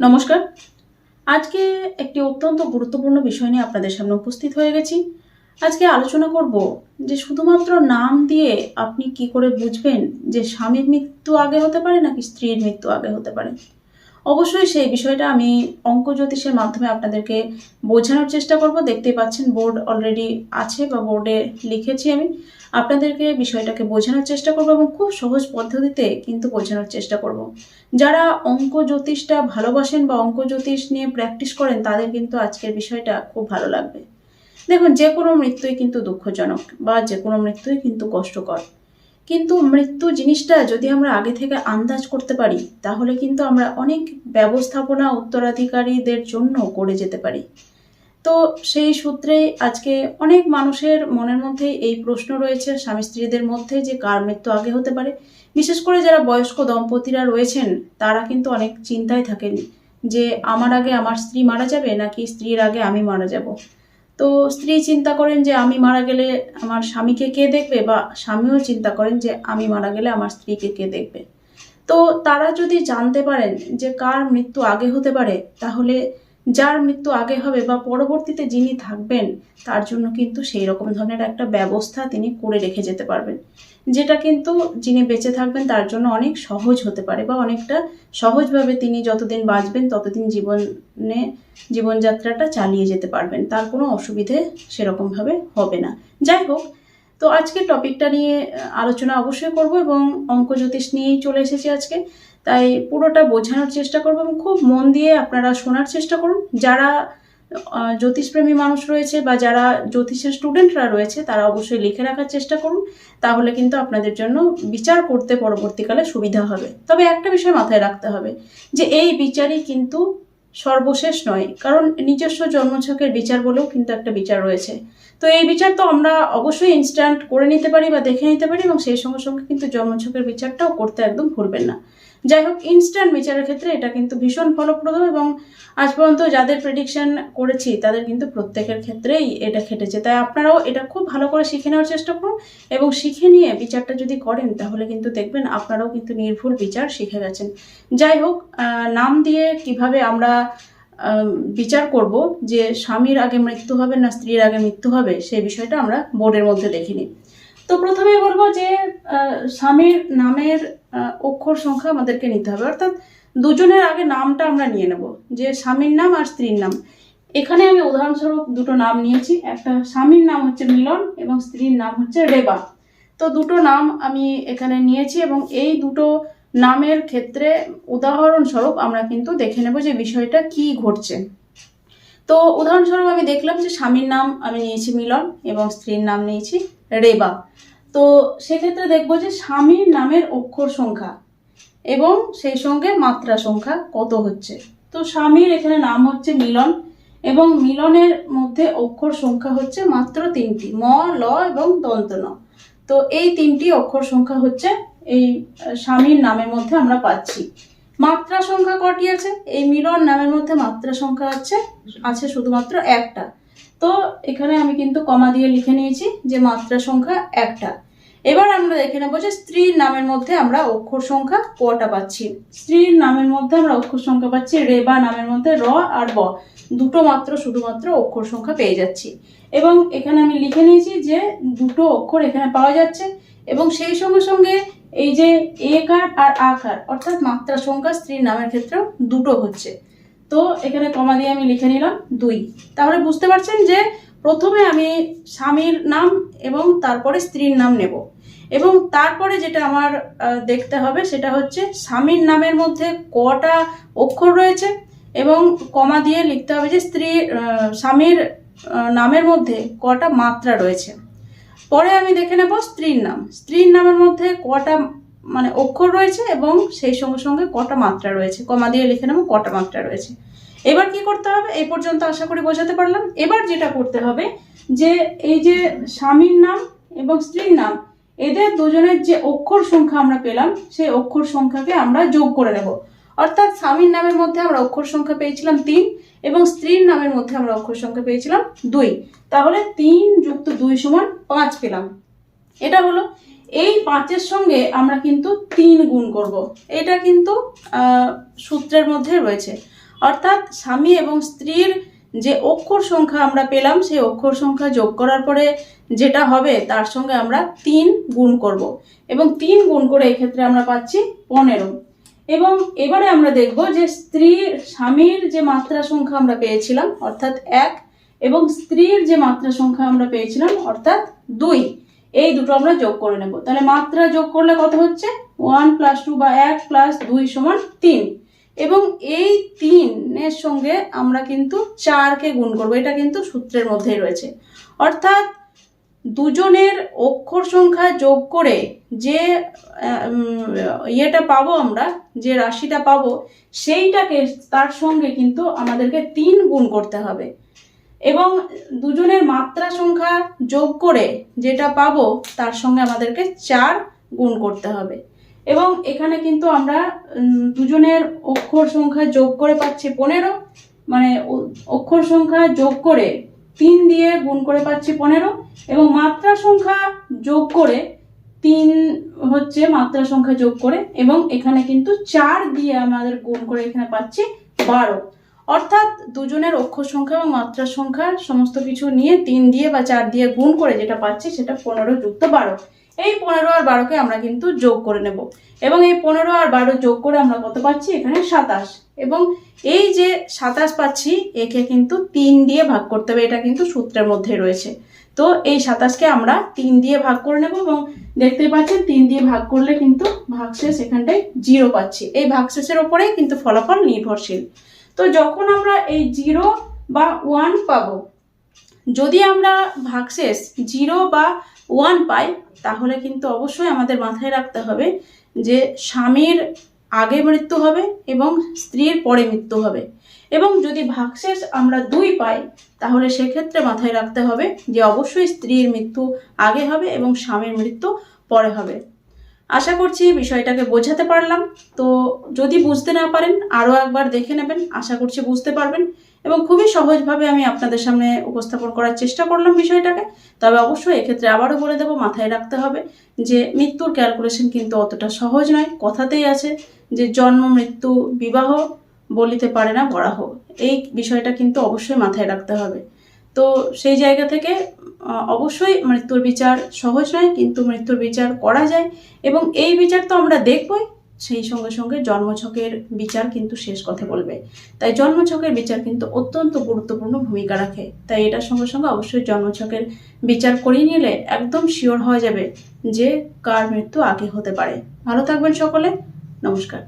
নমস্কার। আজকে একটি অত্যন্ত গুরুত্বপূর্ণ বিষয় নিয়ে আপনাদের সামনে উপস্থিত হয়ে গেছি। আজকে আলোচনা করব যে শুধুমাত্র নাম দিয়ে আপনি কি করে বুঝবেন যে স্বামীর মৃত্যু আগে হতে পারে নাকি স্ত্রীর মৃত্যু আগে হতে পারে? অবশ্যই সেই বিষয়টা আমি অঙ্ক জ্যোতিষের মাধ্যমে আপনাদেরকে বোঝানোর চেষ্টা করব। দেখতেই পাচ্ছেন, বোর্ড অলরেডি আছে বা বোর্ডে লিখেছি আমি। আপনাদেরকে বিষয়টাকে বোঝানোর চেষ্টা করব এবং খুব সহজ পদ্ধতিতে কিন্তু বোঝানোর চেষ্টা করব। যারা অঙ্ক জ্যোতিষটা ভালোবাসেন বা অঙ্ক জ্যোতিষ নিয়ে প্র্যাকটিস করেন, তাদের কিন্তু আজকের বিষয়টা খুব ভালো লাগবে। দেখুন, যে কোনো মৃত্যুই কিন্তু দুঃখজনক বা যে কোনো মৃত্যুই কিন্তু কষ্টকর। কিন্তু মৃত্যু জিনিসটা যদি আমরা আগে থেকে আন্দাজ করতে পারি, তাহলে কিন্তু আমরা অনেক ব্যবস্থাপনা উত্তরাধিকারীদের জন্য করে যেতে পারি। তো সেই সূত্রেই আজকে অনেক মানুষের মনের মধ্যে এই প্রশ্ন রয়েছে, স্বামী স্ত্রীদের মধ্যে যে কার মৃত্যু আগে হতে পারে। বিশেষ করে যারা বয়স্ক দম্পতিরা রয়েছেন, তারা কিন্তু অনেক চিন্তায় থাকেন যে, আমার আগে আমার স্ত্রী মারা যাবে নাকি স্ত্রীর আগে আমি মারা যাব? তো স্ত্রী চিন্তা করেন যে আমি মারা গেলে আমার স্বামীকে কে দেখবে বা স্বামীও চিন্তা করেন যে আমি মারা গেলে আমার স্ত্রীকে কে দেখবে। তো তারা যদি জানতে পারেন যে কার মৃত্যু আগে হতে পারে, তাহলে যার মৃত্যু আগে হবে বা পরবর্তীতে যিনি থাকবেন, তার জন্য কিন্তু সেই রকম ধরনের একটা ব্যবস্থা তিনি করে রেখে যেতে পারবেন। যেটা কিন্তু যিনি বেঁচে থাকবেন, তার জন্য অনেক সহজ হতে পারে বা অনেকটা সহজভাবে তিনি যতদিন বাঁচবেন, ততদিন জীবনে জীবনযাত্রাটা চালিয়ে যেতে পারবেন। তার কোনো অসুবিধে সেরকমভাবে হবে না। যাই হোক, তো আজকে টপিকটা নিয়ে আলোচনা অবশ্যই করব এবং অঙ্ক জ্যোতিষ নিয়েই চলে এসেছি আজকে। তাই পুরোটা বোঝানোর চেষ্টা করব এবং খুব মন দিয়ে আপনারা শোনার চেষ্টা করুন। যারা জ্যোতিষপ্রেমী মানুষ রয়েছে বা যারা জ্যোতিষের স্টুডেন্টরা রয়েছে, তারা অবশ্যই লিখে রাখার চেষ্টা করুন। তাহলে কিন্তু আপনাদের জন্য বিচার করতে পরবর্তীকালে সুবিধা হবে। তবে একটা বিষয় মাথায় রাখতে হবে, যে এই বিচারই কিন্তু সর্বশেষ নয়, কারণ নিজস্ব জন্মছকের বিচার বলেও কিন্তু একটা বিচার রয়েছে। তো এই বিচার তো আমরা অবশ্যই ইনস্ট্যান্ট করে নিতে পারি বা দেখে নিতে পারি এবং সেই সঙ্গে সঙ্গে কিন্তু জন্মছকের বিচারটাও করতে একদম ভুলবেন না। যাই হোক ইনস্ট্যান্ট বিচারের ক্ষেত্রে এটা কিন্তু ভীষণ ফলপ্রদ এবং আজ পর্যন্ত যাদের প্রেডিকশন করেছি, তাদের কিন্তু প্রত্যেকের ক্ষেত্রেই এটা খেটেছে। তাই আপনারাও এটা খুব ভালো করে শিখে নেওয়ার চেষ্টা করুন এবং শিখে নিয়ে বিচারটা যদি করেন, তাহলে কিন্তু দেখবেন আপনারাও কিন্তু নির্ভুল বিচার শিখে গেছেন। যাই হোক নাম দিয়ে কীভাবে আমরা বিচার করব যে স্বামীর আগে মৃত্যু হবে না স্ত্রীর আগে মৃত্যু হবে, সেই বিষয়টা আমরা বোর্ডের মধ্যে দেখিনি। তো প্রথমে বলব যে স্বামীর নামের অক্ষর সংখ্যা আমাদেরকে নিতে হবে। অর্থাৎ দুজনের আগে নামটা আমরা নিয়ে নেব, যে স্বামীর নাম আর স্ত্রীর নাম। এখানে আমি উদাহরণস্বরূপ দুটো নাম নিয়েছি। একটা স্বামীর নাম হচ্ছে মিলন এবং স্ত্রীর নাম হচ্ছে রেবা। তো দুটো নাম আমি এখানে নিয়েছি এবং এই দুটো নামের ক্ষেত্রে উদাহরণস্বরূপ আমরা কিন্তু দেখে নেব যে বিষয়টা কি ঘটছে। তো উদাহরণস্বরূপ আমি দেখলাম যে স্বামীর নাম আমি নিয়েছি মিলন এবং স্ত্রীর নাম নিয়েছি রেবা। তো সেক্ষেত্রে দেখব যে স্বামীর নামের অক্ষর সংখ্যা এবং সেই সঙ্গে মাত্রা সংখ্যা কত হচ্ছে। তো স্বামীর এখানে নাম হচ্ছে মিলন এবং মিলনের মধ্যে অক্ষর সংখ্যা হচ্ছে মাত্র তিনটি, ম, ল এবং দন্ত ন তো এই তিনটি অক্ষর সংখ্যা হচ্ছে এই স্বামীর নামের মধ্যে আমরা পাচ্ছি। মাত্রা সংখ্যা কটি আছে? এই মিলন নামের মধ্যে মাত্রা সংখ্যা আছে আছে শুধুমাত্র একটা। তো এখানে আমি কিন্তু কমা দিয়ে লিখে নিয়েছি যে মাত্রা সংখ্যা একটা। এবার আমরা দেখে নেব যে স্ত্রীর নামের মধ্যে আমরা অক্ষর সংখ্যা কটা পাচ্ছি। স্ত্রীর নামের মধ্যে আমরা অক্ষর সংখ্যা পাচ্ছি রেবা নামের মধ্যে র আর ব। দুটো মাত্র, শুধুমাত্র অক্ষর সংখ্যা পেয়ে যাচ্ছি। এবং এখানে আমি লিখে নিয়েছি যে দুটো অক্ষর এখানে পাওয়া যাচ্ছে এবং সেই সঙ্গে সঙ্গে এই যে একার আর আকার অর্থাৎ মাত্রা সংখ্যা স্ত্রীর নামের ক্ষেত্রেও দুটো হচ্ছে। তো এখানে কমা দিয়ে আমি লিখে নিলাম দুই। তাহলে বুঝতে পারছেন যে প্রথমে আমি স্বামীর নাম এবং তারপরে স্ত্রীর নাম নেব। এবং তারপরে যেটা আমার দেখতে হবে সেটা হচ্ছে স্বামীর নামের মধ্যে কটা অক্ষর রয়েছে এবং কমা দিয়ে লিখতে হবে যে স্ত্রী স্বামীর নামের মধ্যে কটা মাত্রা রয়েছে। পরে আমি দেখে নেব স্ত্রীর নাম। স্ত্রীর নামের মধ্যে কটা মানে অক্ষর রয়েছে এবং সেই সঙ্গে সঙ্গে কটা মাত্রা রয়েছে। কমা দিয়ে লিখে নেব, কটা মাত্রা রয়েছে। এবার কি করতে হবে? এই পর্যন্ত আশা করি বোঝাতে পারলাম। এবার যেটা করতে হবে যে, এই যে স্বামীর নাম এবং স্ত্রীর নাম, এদের দুজনের যে অক্ষর সংখ্যা আমরা পেলাম, সেই অক্ষর সংখ্যাকে আমরা যোগ করে নেব। অর্থাৎ স্বামীর নামের মধ্যে আমরা অক্ষর সংখ্যা পেয়েছিলাম তিন এবং স্ত্রীর নামের মধ্যে আমরা অক্ষর সংখ্যা পেয়েছিলাম দুই। তাহলে তিন যুক্ত দুই সমান পাঁচ পেলাম। এটা হলো এই পাঁচের সঙ্গে আমরা কিন্তু তিন গুণ করব। এটা কিন্তু সূত্রের মধ্যে রয়েছে। অর্থাৎ স্বামী এবং স্ত্রীর যে অক্ষর সংখ্যা আমরা পেলাম, সেই অক্ষর সংখ্যা যোগ করার পরে যেটা হবে, তার সঙ্গে আমরা তিন গুণ করব। এবং তিন গুণ করে এক্ষেত্রে আমরা পাচ্ছি পনেরো। এবং এবারে আমরা দেখব যে স্ত্রীর স্বামীর যে মাত্রা সংখ্যা আমরা পেয়েছিলাম, অর্থাৎ এক, এবং স্ত্রীর যে মাত্রা সংখ্যা আমরা পেয়েছিলাম, অর্থাৎ দুই। এই দুটো আমরা যোগ করে নেব। তাহলে মাত্রা যোগ করলে কত হচ্ছে? ওয়ান প্লাস টু বা এক প্লাস দুই সমান তিন। এবং এই তিনের সঙ্গে আমরা কিন্তু চারকে গুণ করব। এটা কিন্তু সূত্রের মধ্যেই রয়েছে। অর্থাৎ দুজনের অক্ষর সংখ্যা যোগ করে যে ইয়েটা পাবো আমরা, যে রাশিটা পাবো, সেইটাকে তার সঙ্গে কিন্তু আমাদেরকে তিন গুণ করতে হবে। এবং দুজনের মাত্রা সংখ্যা যোগ করে যেটা পাবো, তার সঙ্গে আমাদেরকে চার গুণ করতে হবে। এবং এখানে কিন্তু আমরা দুজনের অক্ষর সংখ্যা যোগ করে পাচ্ছি পনেরো মানে অক্ষর সংখ্যা যোগ করে তিন দিয়ে গুণ করে পাচ্ছি পনেরো, এবং মাত্রা সংখ্যা যোগ করে তিন হচ্ছে মাত্রা সংখ্যা যোগ করে, এবং এখানে কিন্তু চার দিয়ে আমাদের গুণ করে এখানে পাচ্ছি বারো। অর্থাৎ দুজনের অক্ষর সংখ্যা এবং মাত্রা সংখ্যা সমস্ত কিছু নিয়ে তিন দিয়ে বা চার দিয়ে গুণ করে যেটা পাচ্ছি সেটা পনেরো যুক্ত বারো। এই পনেরো আর বারোকে আমরা কিন্তু যোগ করে নেব। এবং এই পনেরো আর বারো যোগ করে আমরা কত পাচ্ছি? এখানে সাতাশ। এবং এই যে সাতাশ পাচ্ছি, একে কিন্তু তিন দিয়ে ভাগ করতে হবে। এটা কিন্তু সূত্রের মধ্যে রয়েছে। তো এই সাতাশকে আমরা তিন দিয়ে ভাগ করে নেব এবং দেখতেই পাচ্ছেন তিন দিয়ে ভাগ করলে কিন্তু ভাগশেষ এখানটায় জিরো পাচ্ছি। এই ভাগশেষের ওপরেই কিন্তু ফলাফল নির্ভরশীল। তো যখন আমরা এই জিরো বা ওয়ান পাবো, যদি আমরা ভাগশেষ জিরো বা ওয়ান পাই, তাহলে কিন্তু অবশ্যই আমাদের মাথায় রাখতে হবে যে স্বামীর আগে মৃত্যু হবে এবং স্ত্রীর পরে মৃত্যু হবে। এবং যদি ভাগশেষ আমরা দুই পাই, তাহলে সেক্ষেত্রে মাথায় রাখতে হবে যে অবশ্যই স্ত্রীর মৃত্যু আগে হবে এবং স্বামীর মৃত্যু পরে হবে। আশা করছি বিষয়টাকে বোঝাতে পারলাম। তো যদি বুঝতে না পারেন আরও একবার দেখে নেবেন। আশা করছি বুঝতে পারবেন এবং খুবই সহজভাবে আমি আপনাদের সামনে উপস্থাপন করার চেষ্টা করলাম বিষয়টাকে। তবে অবশ্যই এক্ষেত্রে আবারও বলে দেবো, মাথায় রাখতে হবে যে মৃত্যুর ক্যালকুলেশন কিন্তু অতটা সহজ নয়। কথাতেই আছে যে জন্ম, মৃত্যু, বিবাহ বলিতে পারে না, বরাহ। এই বিষয়টা কিন্তু অবশ্যই মাথায় রাখতে হবে। তো সেই জায়গা থেকে অবশ্যই মৃত্যুর বিচার সহজ নয়, কিন্তু মৃত্যুর বিচার করা যায় এবং এই বিচার তো আমরা দেখবই। সেই সঙ্গে সঙ্গে জন্মছকের বিচার কিন্তু শেষ কথা বলবে। তাই জন্মছকের বিচার কিন্তু অত্যন্ত গুরুত্বপূর্ণ ভূমিকা রাখে। তাই এটার সঙ্গে সঙ্গে অবশ্যই জন্মছকের বিচার করিয়ে নিলে একদম শিওর হওয়া যাবে যে কার মৃত্যু আগে হতে পারে। ভালো থাকবেন সকলে। নমস্কার।